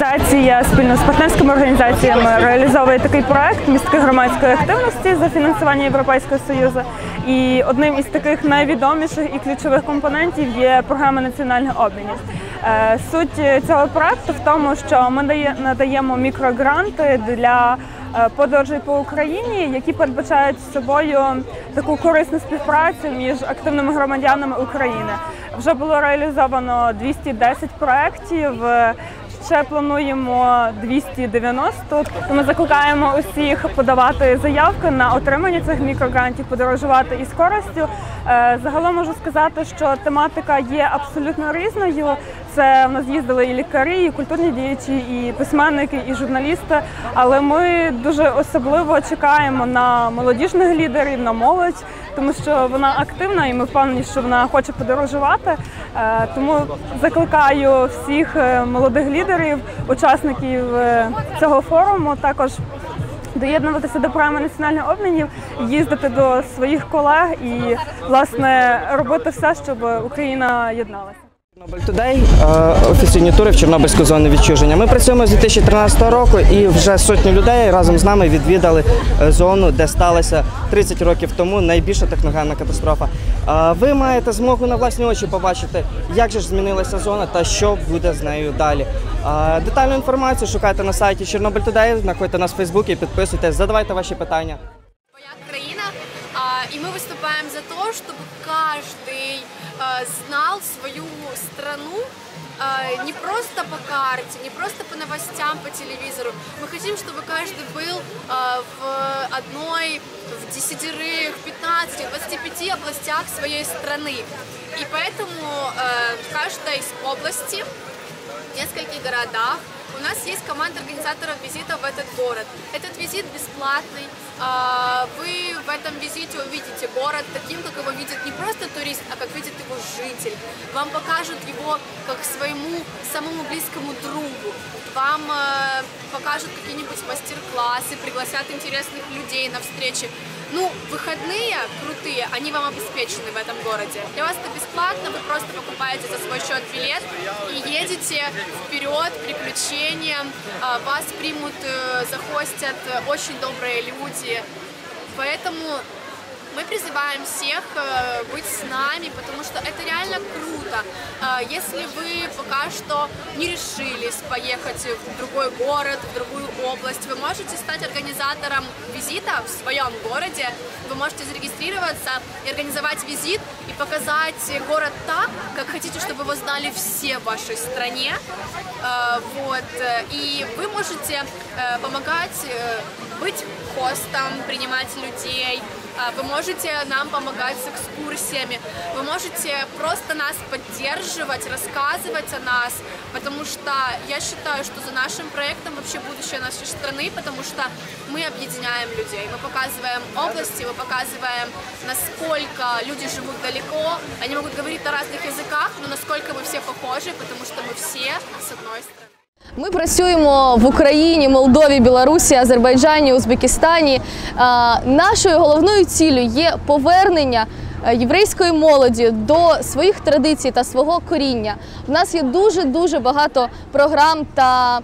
організація спільно з партнерськими організаціями реалізовує такий проект містки громадської активності за фінансування Європейського союзу. І одним із таких найвідоміших і ключових компонентів є програма національних обмінів. Е, Суть цього проекту в тому, що ми надаємо мікрогранти для е, подорожей по Україні, які передбачають собою таку корисну співпрацю між активними громадянами України. Вже було реалізовано 210 проєктів. Ще плануємо 290. Ми закликаємо усіх подавати заявки на отримання цих мікрогрантів, подорожувати із користю. Е, Загалом можу сказати, що тематика є абсолютно різною. Це в нас їздили і лікарі, і культурні діячі, і письменники, і журналісти. Але ми дуже особливо чекаємо на молодіжних лідерів, на молодь, тому що вона активна, і ми впевнені, що вона хоче подорожувати. Е, Тому закликаю всіх е, молодих лідерів, учасників е, цього форуму, також доєднуватися до програми національних обмінів, їздити до своїх колег і власне робити все, щоб Україна єдналася. Тудей, офіційні тури в Чорнобильську зону відчуження. Ми працюємо з 2013 року і вже сотні людей разом з нами відвідали е, зону, де сталася 30 років тому найбільша техногенна катастрофа. Е, Ви маєте змогу на власні очі побачити, як же ж змінилася зона та що буде з нею далі. Е, Детальну інформацію шукайте на сайті Чорнобиль Тудей, знаходьте нас в Фейсбуці, підписуйтесь, задавайте ваші питання. И мы выступаем за то, чтобы каждый а, знал свою страну а, не просто по карте, не просто по новостям по телевизору. Мы хотим, чтобы каждый был а, в одной, в десятерых, 15, 25 областях своей страны. И поэтому в каждой из области в нескольких городах. У нас есть команда организаторов визита в этот город. Этот визит бесплатный. А, Вы в этом визите увидите город таким, как его видит не просто турист, а как видит его житель. Вам покажут его как своему самому близкому другу. Вам э, покажут какие-нибудь мастер-классы, пригласят интересных людей на встречи. Ну, выходные крутые, они вам обеспечены в этом городе. Для вас это бесплатно, вы просто покупаете за свой счет билет и едете вперед приключениям. А, Вас примут, э, захостят э, очень добрые люди. Поэтому мы призываем всех э, быть с нами, потому что это реально круто. А, Если вы пока что не решились поехать в другой город, в другую область, вы можете стать организатором визита в своем городе. Вы можете зарегистрироваться и организовать визит и показать город так, как хотите, чтобы его знали все в вашей стране. Э, Вот. И вы можете э, помогать э, быть хостом, принимать людей. А, Вы можете нам помогать с экскурсиями. Вы можете просто нас поддерживать, рассказывать о нас. Потому что я считаю, что за нашим проектом вообще будущее нашей страны, потому что мы объединяем людей. Мы показываем области, мы показываем, насколько люди живут далеко. Они могут говорить на разных языках, но насколько мы все похожи, потому что мы все с одной страны. Ми працюємо в Україні, Молдові, Білорусі, Азербайджані, Узбекистані. Нашою головною ціллю є повернення е, єврейської молоді до своїх традицій та свого коріння. У нас є дуже дуже багато програм та е,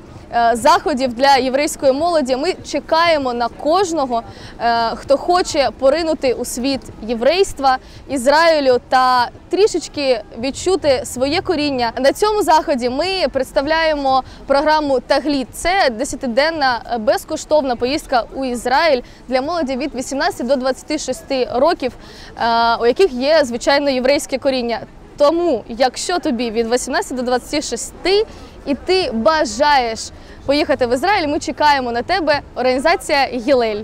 заходів для єврейської молоді. Ми чекаємо на кожного, е, хто хоче поринути у світ єврейства, Ізраїлю та трішечки відчути своє коріння. На цьому заході ми представляємо програму Тагліт. Це 10-денна е, безкоштовна поїздка у Ізраїль для молоді від 18 до 26 років, е, у яких є звичайно єврейське коріння. Тому, якщо тобі від 18 до 26 і ти бажаєш поїхати в Ізраїль, ми чекаємо на тебе. Організація Гілель.